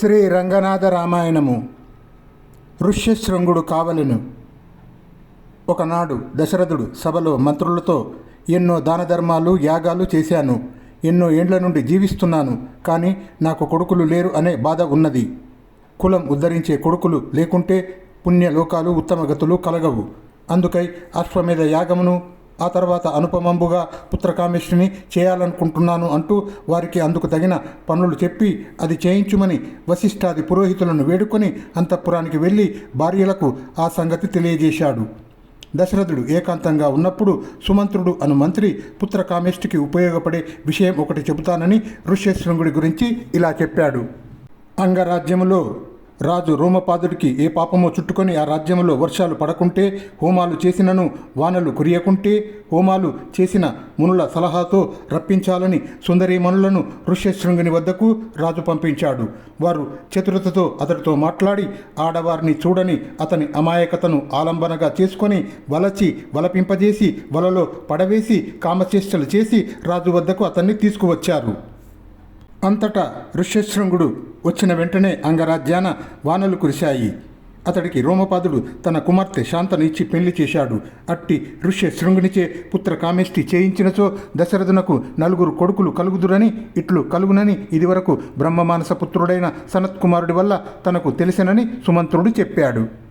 శ్రీ రంగనాథ రామాయణము. ఋష్యశృంగుడు కావలెను. ఒకనాడు దశరథుడు సభలో మంత్రులతో ఎన్నో దాన ధర్మాలు యాగాలు చేశాను. ఎన్నో ఏండ్ల నుండి జీవిస్తున్నాను. కానీ నాకు కొడుకులు లేరు అనే బాధ ఉన్నది. కులం ఉద్ధరించే కొడుకులు లేకుంటే పుణ్యలోకాలు ఉత్తమ గతులు కలగవు. అందుకై అశ్వమేధ యాగమును ఆ తర్వాత అనుపమంబుగా పుత్రకామేష్టిని చేయాలనుకుంటున్నాను అంటూ వారికి అందుకు తగిన పనులు చెప్పి అది చేయించుమని వశిష్ఠాది పురోహితులను వేడుకొని అంతఃపురానికి వెళ్ళి భార్యలకు ఆ సంగతి తెలియజేశాడు. దశరథుడు ఏకాంతంగా ఉన్నప్పుడు సుమంత్రుడు అను మంత్రి పుత్రకామేష్టికి ఉపయోగపడే విషయం ఒకటి చెబుతానని ఋష్యశృంగుడి గురించి ఇలా చెప్పాడు. అంగరాజ్యములో రాజు రోమపాదుడికి ఏ పాపమో చుట్టుకొని ఆ రాజ్యంలో వర్షాలు పడకుంటే హోమాలు చేసినను వానలు కురియకుంటే హోమాలు చేసిన మునుల సలహాతో రప్పించాలని సుందరీమణులను ఋష్యశృంగుని వద్దకు రాజు పంపించాడు. వారు చతురతతో అతడితో మాట్లాడి ఆడవారిని చూడని అతని అమాయకతను ఆలంబనగా చేసుకొని వలచి వలపింపజేసి వలలో పడవేసి కామచేష్టలు చేసి రాజు వద్దకు అతన్ని తీసుకువచ్చారు. అంతటా ఋష్యశృంగుడు వచ్చిన వెంటనే అంగరాజ్యాన వానలు కురిశాయి. అతడికి రోమపాదుడు తన కుమార్తె శాంతను ఇచ్చి పెళ్ళి చేశాడు. అట్టి ఋష్యశృంగునిచే పుత్ర కామేష్టి చేయించినచో దశరథునకు నలుగురు కొడుకులు కలుగుదురని ఇట్లు కలుగునని ఇదివరకు బ్రహ్మమానస పుత్రుడైన సనత్కుమారుడి వల్ల తనకు తెలిసినని సుమంత్రుడు చెప్పాడు.